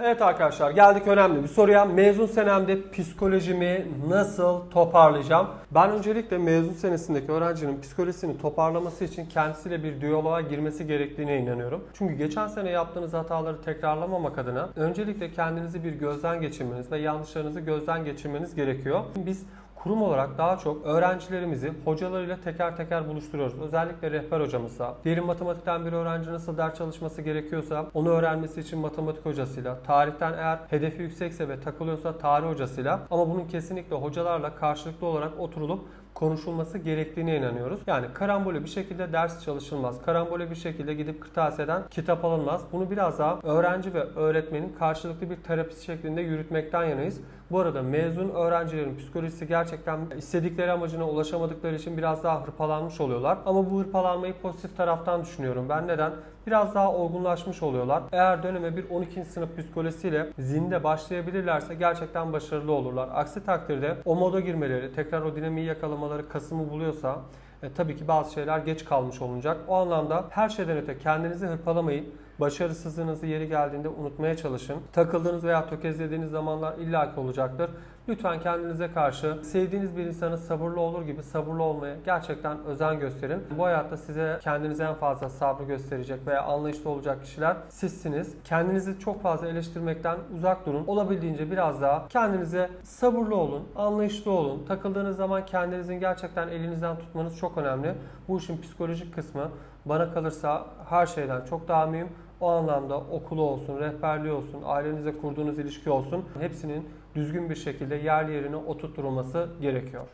Evet arkadaşlar geldik önemli bir soruya. Mezun senemde psikolojimi nasıl toparlayacağım? Ben öncelikle mezun senesindeki öğrencinin psikolojisini toparlaması için kendisiyle bir diyaloğa girmesi gerektiğine inanıyorum. Çünkü geçen sene yaptığınız hataları tekrarlamamak adına öncelikle kendinizi bir gözden geçirmeniz ve yanlışlarınızı gözden geçirmeniz gerekiyor. Biz kurum olarak daha çok öğrencilerimizi hocalarıyla teker teker buluşturuyoruz. Özellikle rehber hocamızla. Diyelim matematikten bir öğrenci nasıl ders çalışması gerekiyorsa onu öğrenmesi için matematik hocasıyla. Tarihten eğer hedefi yüksekse ve takılıyorsa tarih hocasıyla. Ama bunun kesinlikle hocalarla karşılıklı olarak oturulup konuşulması gerektiğine inanıyoruz. Yani karambole bir şekilde ders çalışılmaz. Karambole bir şekilde gidip kırtasiyeden kitap alınmaz. Bunu biraz daha öğrenci ve öğretmenin karşılıklı bir terapisi şeklinde yürütmekten yanayız. Bu arada mezun öğrencilerin psikolojisi gerçekten istedikleri amacına ulaşamadıkları için biraz daha hırpalanmış oluyorlar. Ama bu hırpalanmayı pozitif taraftan düşünüyorum. Ben neden? Biraz daha olgunlaşmış oluyorlar. Eğer döneme bir 12. sınıf psikolojisiyle zinde başlayabilirlerse gerçekten başarılı olurlar. Aksi takdirde o moda girmeleri, tekrar o dinamiği yakalamaları Kasım'ı buluyorsa e, tabii ki bazı şeyler geç kalmış olacak. O anlamda her şeyden öte kendinizi hırpalamayın. Başarısızlığınızı yeri geldiğinde unutmaya çalışın. Takıldığınız veya tökezlediğiniz zamanlar illaki olacaktır. Lütfen kendinize karşı sevdiğiniz bir insanı sabırlı olur gibi sabırlı olmaya gerçekten özen gösterin. Bu hayatta size kendinize en fazla sabrı gösterecek veya anlayışlı olacak kişiler sizsiniz. Kendinizi çok fazla eleştirmekten uzak durun. Olabildiğince biraz daha kendinize sabırlı olun, anlayışlı olun. Takıldığınız zaman kendinizin gerçekten elinizden tutmanız çok önemli. Bu işin psikolojik kısmı bana kalırsa her şeyden çok daha mühim. O anlamda okulu olsun, rehberliği olsun, ailenizle kurduğunuz ilişki olsun hepsinin düzgün bir şekilde yer yerine oturtulması gerekiyor.